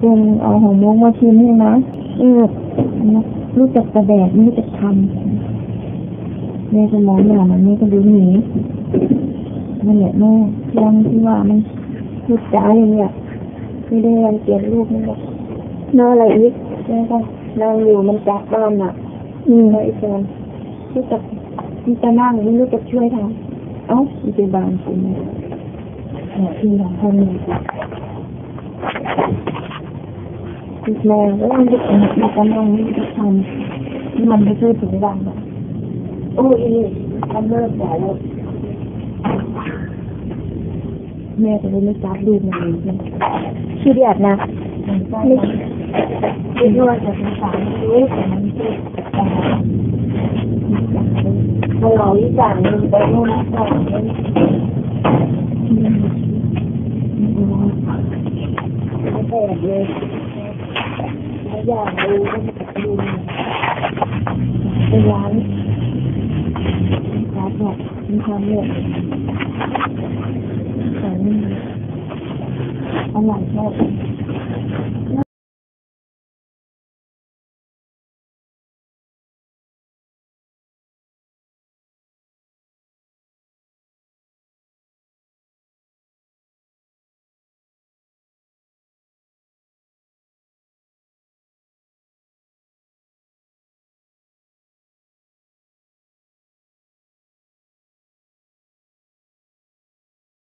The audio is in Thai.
ปรุงเอาของมุกมาชิมให้นะเออรู้จักกระแดดไม่รู้จักทำแม่ก็มองอย่างมันแม่ก็ดูหนีนั่นแหละแม่ยังที่ว่ามันพูดจาอย่างเงี้ยไม่ได้รังเกียจลูกนี่หรอกนอนอะไรอีกแม่ก็นั่งอยู่มันจากบ้านอะ อืมแล้วไอ้แฟนรู้จักที่จะนั่งไม่รู้จักช่วยทำเอ้ามันเป็นบางคนเนี่ยที่ของคนหนึ่งติดแรงแล้วมันจะมันกำลังทำที่มันไม่ช่วยถึงดังอะโอ้ย Việt Nam với anh Việt Nam mà cảm ơn những cái thằng nhưng mà mình chưa từng làm ôi anh ơi đã rồi mẹ thì mới tắm đi mà mình chưa đi ăn nào mình đi thôi là cũng sáng tối của mình thôi Hello, you got me. They don't have to. อย่างหนึงไปโน่นก่อนไม่แตกเลยทุกอย่างดูก็มันจะดูเป็นร้านร้านแบบมีความเล็กของอร่อยมาก